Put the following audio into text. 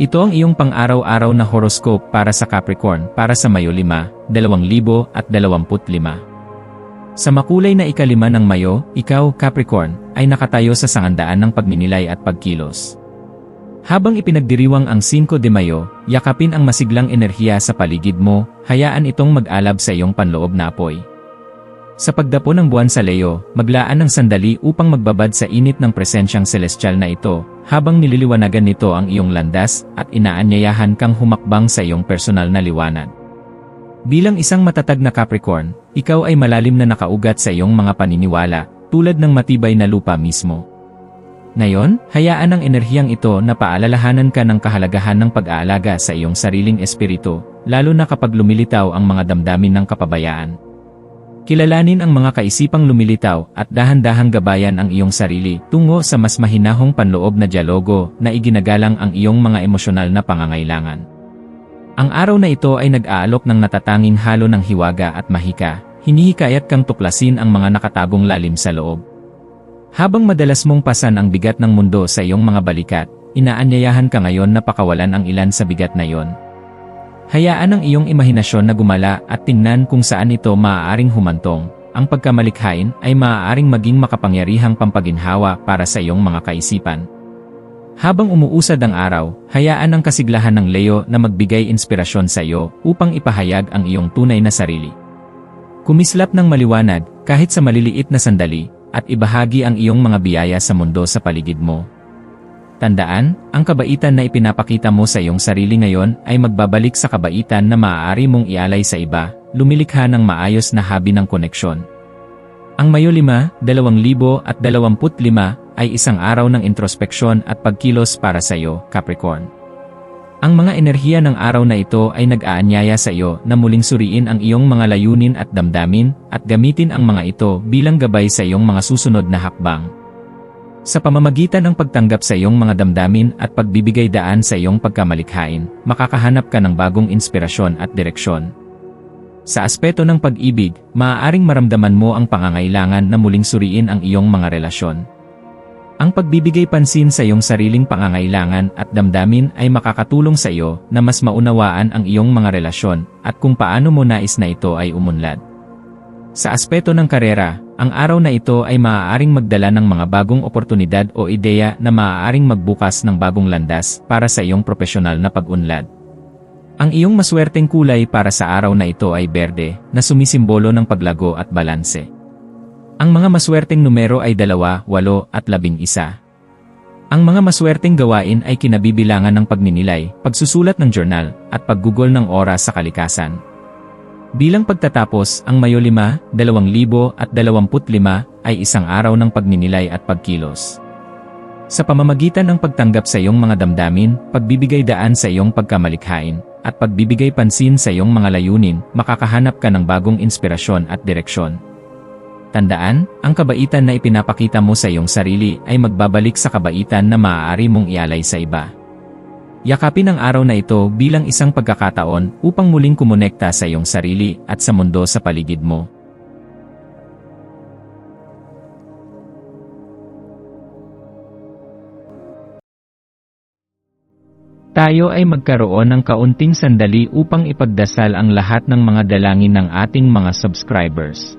Ito ang iyong pang-araw-araw na horoscope para sa Capricorn para sa Mayo 5, 2025. Sa makulay na ikalima ng Mayo, ikaw, Capricorn, ay nakatayo sa sangandaan ng pagninilay at pagkilos. Habang ipinagdiriwang ang 5 de Mayo, yakapin ang masiglang enerhiya sa paligid mo, hayaan itong mag-alab sa iyong panloob na apoy. Sa pagdapo ng buwan sa Leo, maglaan ng sandali upang magbabad sa init ng presensyang celestial na ito, habang nililiwanagan nito ang iyong landas at inaanyayahan kang humakbang sa iyong personal na liwanag. Bilang isang matatag na Capricorn, ikaw ay malalim na nakaugat sa iyong mga paniniwala, tulad ng matibay na lupa mismo. Ngayon, hayaan ang enerhiyang ito na paalalahanan ka ng kahalagahan ng pag-aalaga sa iyong sariling espiritu, lalo na kapag lumilitaw ang mga damdamin ng kapabayaan. Kilalanin ang mga kaisipang lumilitaw at dahan-dahang gabayan ang iyong sarili tungo sa mas mahinahong panloob na dialogo na iginagalang ang iyong mga emosyonal na pangangailangan. Ang araw na ito ay nag-aalok ng natatanging halo ng hiwaga at mahika, hinihikayat kang tuklasin ang mga nakatagong lalim sa loob. Habang madalas mong pasan ang bigat ng mundo sa iyong mga balikat, inaanyayahan ka ngayon na pakawalan ang ilan sa bigat na iyon. Hayaan ang iyong imahinasyon na gumala at tingnan kung saan ito maaaring humantong. Ang pagkamalikhain ay maaaring maging makapangyarihang pampaginhawa para sa iyong mga kaisipan. Habang umuusad ang araw, hayaan ang kasiglahan ng Leo na magbigay inspirasyon sa iyo upang ipahayag ang iyong tunay na sarili. Kumislap ng maliwanag kahit sa maliliit na sandali at ibahagi ang iyong mga biyaya sa mundo sa paligid mo. Tandaan, ang kabaitan na ipinapakita mo sa iyong sarili ngayon ay magbabalik sa kabaitan na maaari mong ialay sa iba, lumilikha ng maayos na habi ng koneksyon. Ang Mayo 5, 2025 ay isang araw ng introspeksyon at pagkilos para sa iyo, Capricorn. Ang mga enerhiya ng araw na ito ay nag-aanyaya sa iyo na muling suriin ang iyong mga layunin at damdamin at gamitin ang mga ito bilang gabay sa iyong mga susunod na hakbang. Sa pamamagitan ng pagtanggap sa iyong mga damdamin at pagbibigay daan sa iyong pagkamalikhain, makakahanap ka ng bagong inspirasyon at direksyon. Sa aspeto ng pag-ibig, maaaring maramdaman mo ang pangangailangan na muling suriin ang iyong mga relasyon. Ang pagbibigay pansin sa iyong sariling pangangailangan at damdamin ay makakatulong sa iyo na mas maunawaan ang iyong mga relasyon at kung paano mo nais na ito ay umunlad. Sa aspeto ng karera, ang araw na ito ay maaaring magdala ng mga bagong oportunidad o ideya na maaaring magbukas ng bagong landas para sa iyong profesional na pag-unlad. Ang iyong maswerteng kulay para sa araw na ito ay berde, na sumisimbolo ng paglago at balanse. Ang mga maswerteng numero ay 2, 8 at 11. Ang mga maswerteng gawain ay kinabibilangan ng pagninilay, pagsusulat ng journal, at paggugol ng oras sa kalikasan. Bilang pagtatapos, ang Mayo 5, 2025 ay isang araw ng pagninilay at pagkilos. Sa pamamagitan ng pagtanggap sa iyong mga damdamin, pagbibigay daan sa iyong pagkamalikhain, at pagbibigay pansin sa iyong mga layunin, makakahanap ka ng bagong inspirasyon at direksyon. Tandaan, ang kabaitan na ipinapakita mo sa iyong sarili ay magbabalik sa kabaitan na maaari mong ialay sa iba. Yakapin ang araw na ito bilang isang pagkakataon upang muling kumonekta sa iyong sarili at sa mundo sa paligid mo. Tayo ay magkaroon ng kaunting sandali upang ipagdasal ang lahat ng mga dalangin ng ating mga subscribers